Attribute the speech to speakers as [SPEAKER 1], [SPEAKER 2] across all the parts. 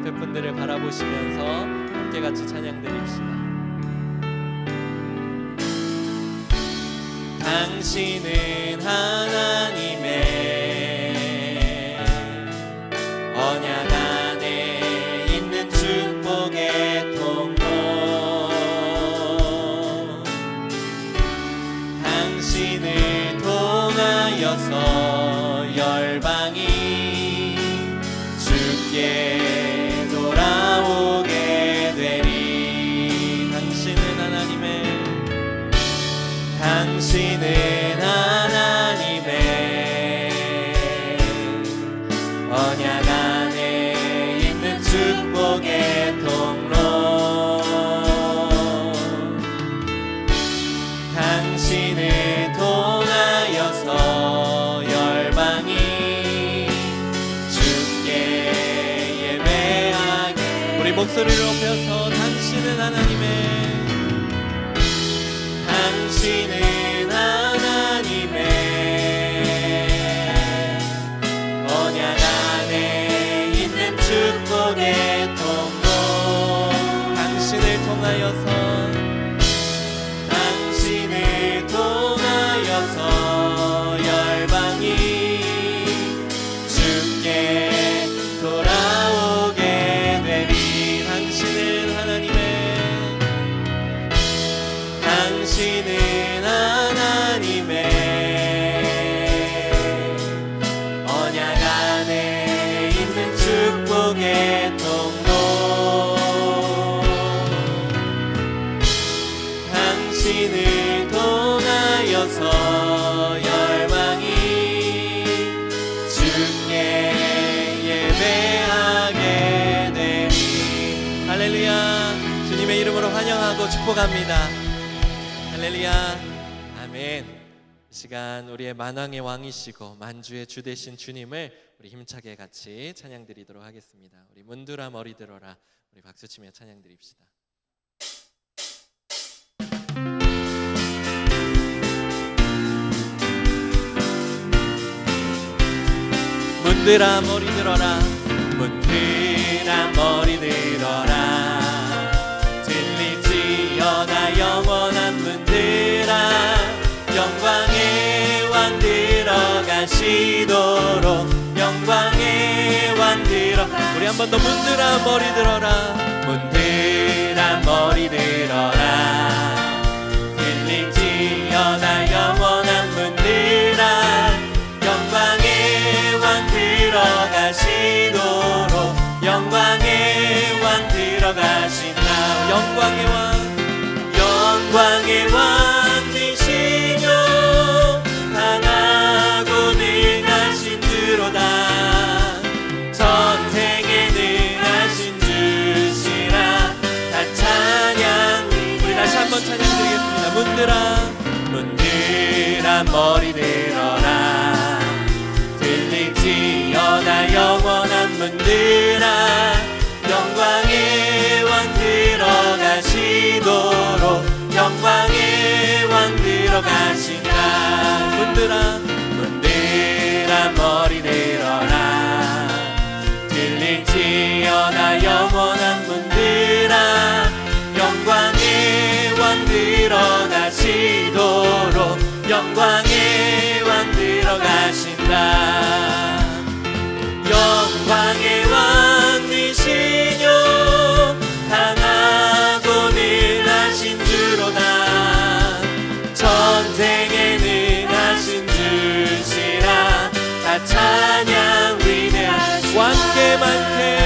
[SPEAKER 1] 옆에 분들을 바라보시면서 함께 같이 찬양 드립시다. 당신은 하나님의 언약 안에 있는 축복의 통로 당신을 통하여서 열방이 주께 당신을 통하여서 열방이 주께 예배하게. 우리 목소리를 높여서 당신은 하나님의 당신은 주님의 이름으로 환영하고 축복합니다. 할렐루야. 아멘. 이 시간 우리의 만왕의 왕이시고 만주의 주 되신 주님을 우리 힘차게 같이 찬양 드리도록 하겠습니다. 우리 문두라 머리 들어라. 우리 박수 치며 찬양 드립시다 문들아 머리 들어라. 문들아 머리 들어라. 들릴지어다 영원한 문들아 영광의 왕 들어가시도록. 영광의 왕 들어. 우리 한 번 더 문들아 머리 들어라. 문들아 머리 들어라 영광의 왕 영광의 왕 되시며 강하고 능하신 주로다. 전쟁에 능하신 주시라. 다 찬양 우리 다시 한번 찬양 드리겠습니다. 문들아 문들아 머리 들어라. 들릴지어다 영원한 문들아 가신다 문들아 찬양 위대하신 왕께 만세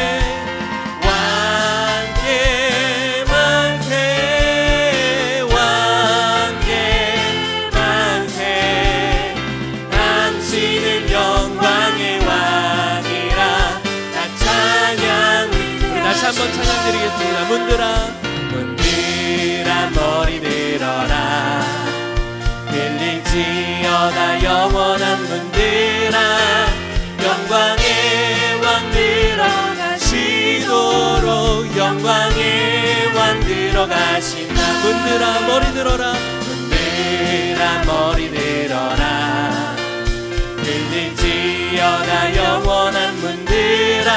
[SPEAKER 1] 문들아 머리 들어라. 문들아 머리 들어라. 들릴지어다 영원한 문 들아.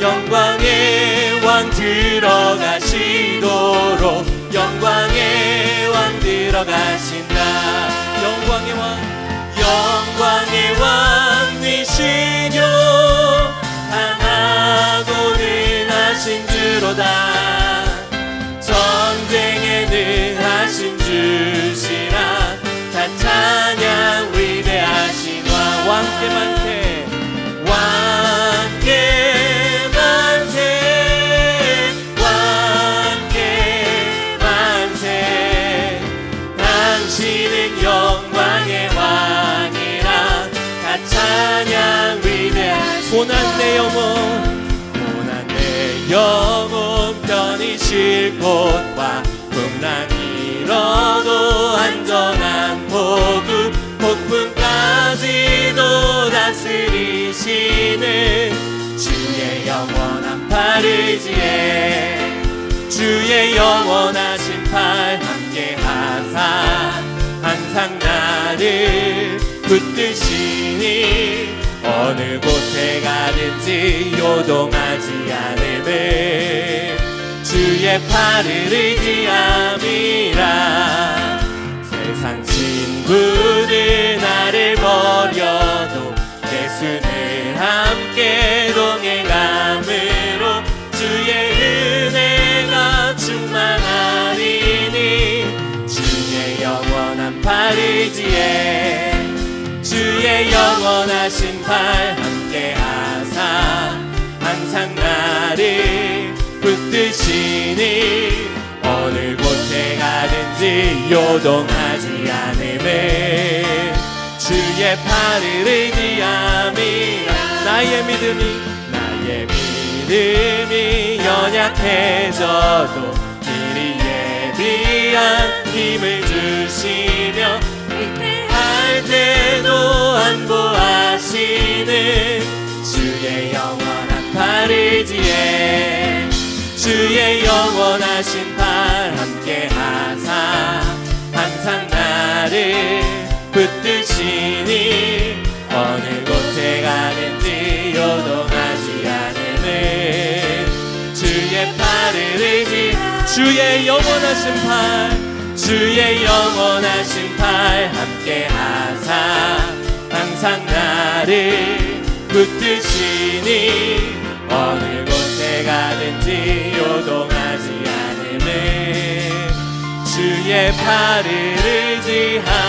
[SPEAKER 1] 영광의 들어가시도록. 영광의 왕 들어가신다. 영광의 왕. 영광의 왕이시뇨. 강하고는 하신 주로다 고난 내 영혼. 고난 내 영혼 편히 쉴 곳과 풍랑 잃어도 안전한 복 다스리시는 주의 영원한 팔을 지에 주의 영원하신 팔 함께 하사 항상 나를 붙드시니 어느 곳에 가든지 요동하지 않음을 주의 팔을 의지함이라. 세상 친구들 나를 버려도 예수를 영원하신 팔 함께 하사 항상 나를 붙드시니 어느 곳에 가든지 요동하지 않음을 주의 팔을 의지함이라 나의 믿음이 나의 믿음이 연약해져도 미리 예비한 힘을 주시며 할 때도 안보하시는 주의 영원한 팔을 지에 주의 영원하신 팔 함께 하사 항상 나를 붙드시니 어느 곳에 가든지 요동하지 않음을 주의 팔을 의지 주의 영원하신 팔 주의 영원하신 팔 함께 하사 항상 나를 붙드시니 어느 곳에 가든지 요동하지 않음을 주의 팔을 의지함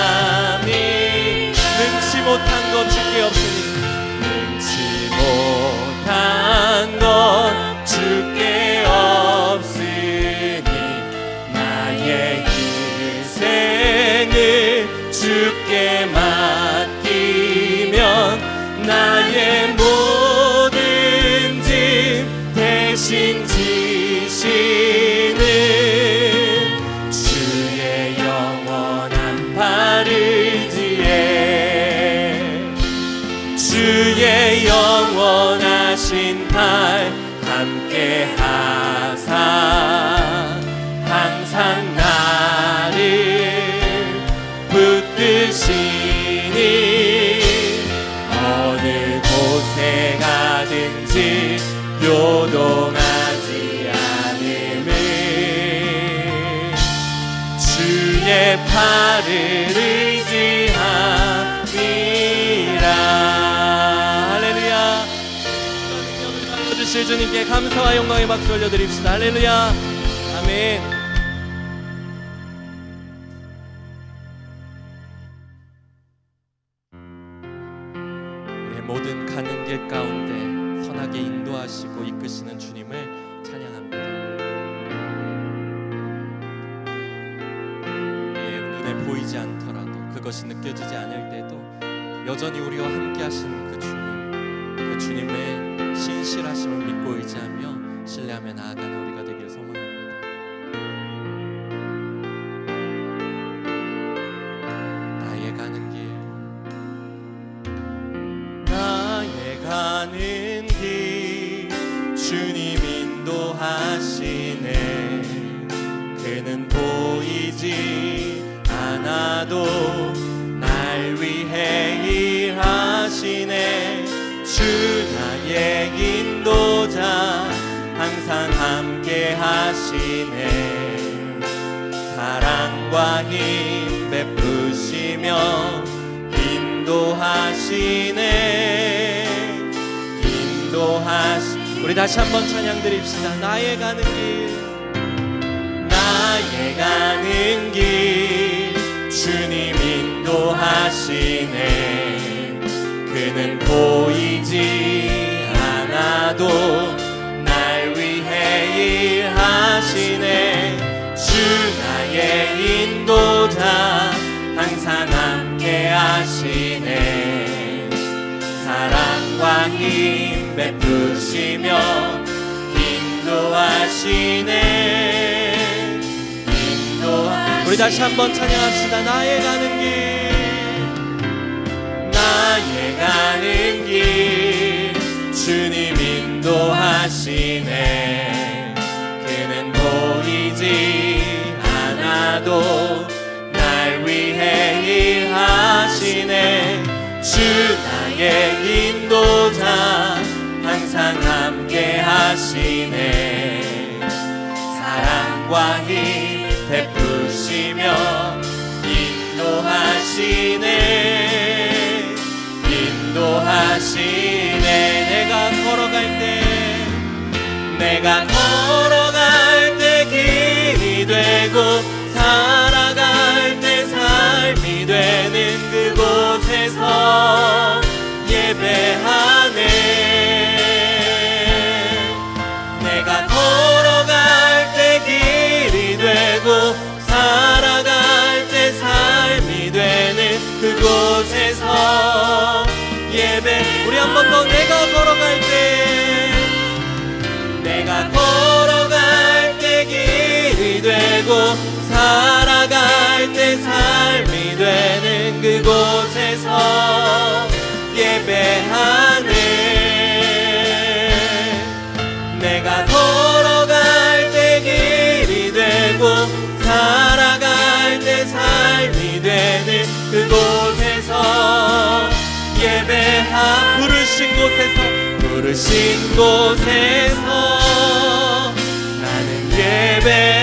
[SPEAKER 1] 동하지 않음을 주의 팔을 의지함이라. 할렐루야. 주실 주님께 감사와 영광의 박수 올려드립시다. 할렐루야. 아멘 인도하시고 이끄시는 주님을 찬양합니다. 우리의 눈에 보이지 않더라도 그것이 느껴지지 않을 때도 여전히 우리와 함께하신 그 주님, 그 주님의 신실하심을 믿고 의지하며 신뢰하며 나아가는 우리가 되기를 소망합니다. 가는 길 나의 가는 길 주님 인도하시네. 그는 보이지 않아도 날 위해 일하시네. 주 나의 인도자 항상 함께 하시네. 사랑과 힘 베푸시며 인도하시네 우리 다시 한번 찬양 드립시다. 나의 가는 길 나의 가는 길 주님 인도하시네. 그는 보이지 않아도 날 위해 일하시네. 주 나의 인도자 베푸시며 인도하시네. 인도하 우리 다시 한번 찬양합시다. 나의 가는 길. 나의 가는 길. 주님 인도하시네. 그는 보이지 않아도 날 위해 일하시네. 주 나의 인도자 하시네 사랑과 힘 베푸시며 인도하시네. 인도하시네. 내가 걸어갈 때 내가 걸어 살아갈 때 삶이 되는 그곳에서 예배하네. 내가 걸어갈 때 길이 되고 살아갈 때 삶이 되는 그곳에서 예배하 부르신 곳에서 부르신 곳에서 나는 예배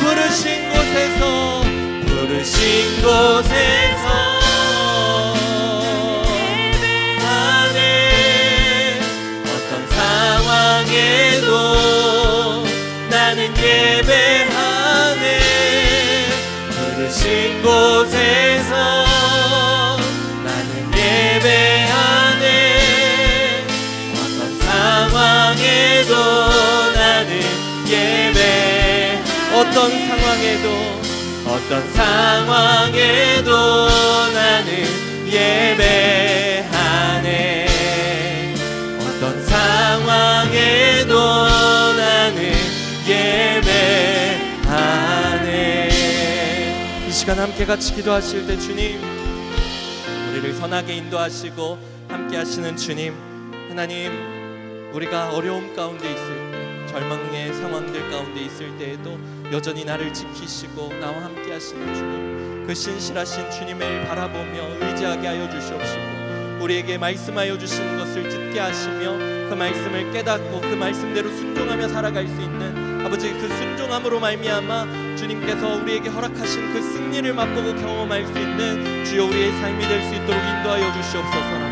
[SPEAKER 1] 부르신 곳에서 부르신 곳에서. 예배하네 어떤 상황에도 나는 예배하네. 부르신 곳에서 나는 예배하네. 어떤 상황에도 나는 예배 어떤 상황에도 어떤 상황에도 나는 예배하네. 어떤 상황에도 나는 예배하네. 이 시간 함께 같이 기도하실 때 주님 우리를 선하게 인도하시고 함께 하시는 주님 하나님 우리가 어려움 가운데 있을 때 절망의 상황들 가운데 있을 때에도 여전히 나를 지키시고 나와 함께 하시는 주님 그 신실하신 주님을 바라보며 의지하게 하여 주시옵시고 우리에게 말씀하여 주시는 것을 듣게 하시며 그 말씀을 깨닫고 그 말씀대로 순종하며 살아갈 수 있는 아버지 그 순종함으로 말미암아 주님께서 우리에게 허락하신 그 승리를 맛보고 경험할 수 있는 주여 우리의 삶이 될 수 있도록 인도하여 주시옵소서라고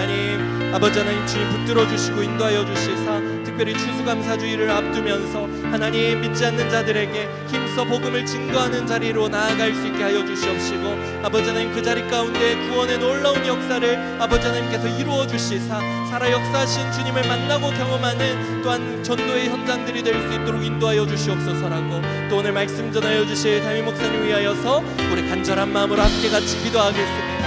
[SPEAKER 1] 하나님 아버지 하나님 주님 붙들어 주시고 인도하여 주시사 특별히 추수감사주의를 앞두면서 하나님 믿지 않는 자들에게 힘써 복음을 증거하는 자리로 나아갈 수 있게 하여 주시옵시고 아버지 하나님 그 자리 가운데 구원의 놀라운 역사를 아버지 하나님께서 이루어 주시사 살아 역사하신 주님을 만나고 경험하는 또한 전도의 현장들이 될 수 있도록 인도하여 주시옵소서라고 또 오늘 말씀 전하여 주실 담임 목사님 위하여서 우리 간절한 마음으로 함께 같이 기도하겠습니다.